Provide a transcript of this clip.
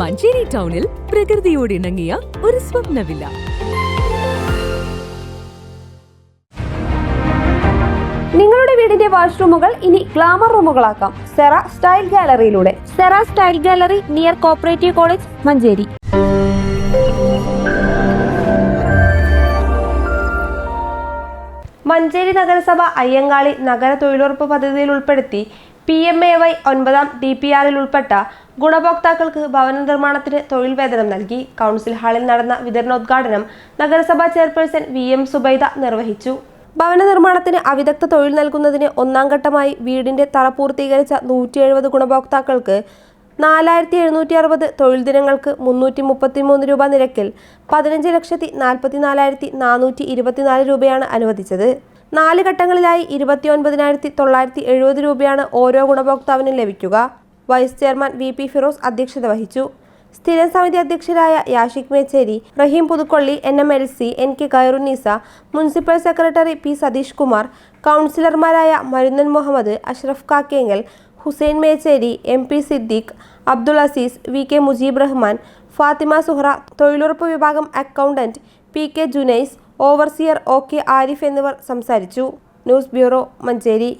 മഞ്ചേരി ടൗണിൽ പ്രകൃതിയോട് ഇണങ്ങിയ ഒരു സ്വപ്നവില്ല. നിങ്ങളുടെ വീടിന്റെ വാഷ്റൂമുകൾ ഇനി ഗ്ലാമർ റൂമുകളാക്കാം. Cera style ഗാലറിയിലൂടെ. Sera style gallery near cooperative college Manjeri. Manjeri നഗരസഭ അയ്യങ്കാളി നഗര തൊഴിലുറപ്പ് പദ്ധതിയിൽ ഉൾപ്പെടുത്തി പി എം എ വൈ ഒൻപതാം ഡി പി ആറിൽ ഉൾപ്പെട്ട ഗുണഭോക്താക്കൾക്ക് ഭവന നിർമ്മാണത്തിന് തൊഴിൽ വേതനം നൽകി കൗൺസിൽ ഹാളിൽ നടന്ന വിതരണോദ്ഘാടനം നഗരസഭാ ചെയർപേഴ്സൺ വി എം സുബൈദ നിർവഹിച്ചു. ഭവന നിർമ്മാണത്തിന് അവിദഗ്ധ തൊഴിൽ നൽകുന്നതിന് ഒന്നാം ഘട്ടമായി വീടിന്റെ തറ പൂർത്തീകരിച്ച നൂറ്റി എഴുപത് ഗുണഭോക്താക്കൾക്ക് നാലായിരത്തി എഴുന്നൂറ്റി അറുപത് തൊഴിൽ ദിനങ്ങൾക്ക് മുന്നൂറ്റി മുപ്പത്തി മൂന്ന് രൂപ നിരക്കിൽ പതിനഞ്ച് ലക്ഷത്തി നാൽപ്പത്തി നാലായിരത്തി നാനൂറ്റി ഇരുപത്തിനാല് രൂപയാണ് അനുവദിച്ചത്. നാല് ഘട്ടങ്ങളിലായി ഇരുപത്തിയൊൻപതിനായിരത്തി തൊള്ളായിരത്തി എഴുപത് രൂപയാണ് ഓരോ ഗുണഭോക്താവിനും ലഭിക്കുക. Vice chairman V P Firoz അധ്യക്ഷത വഹിച്ചു. സ്ഥിരം സമിതി അധ്യക്ഷരായ Yashik Mecheri Rahim Puthukolli N M L C N K Khairunnisa municipal secretary P Satheesh Kumar കൗൺസിലർമാരായ Marunnan Muhammad Ashraf Kakkengal Hussain Mecheri M P Siddique Abdul Azeez V K Mujeeb Rahman Fathima Suhra തൊഴിലുറപ്പ് വിഭാഗം accountant P K Junais overseer O K Arif എന്നിവർ സംസാരിച്ചു. News bureau Manjeri.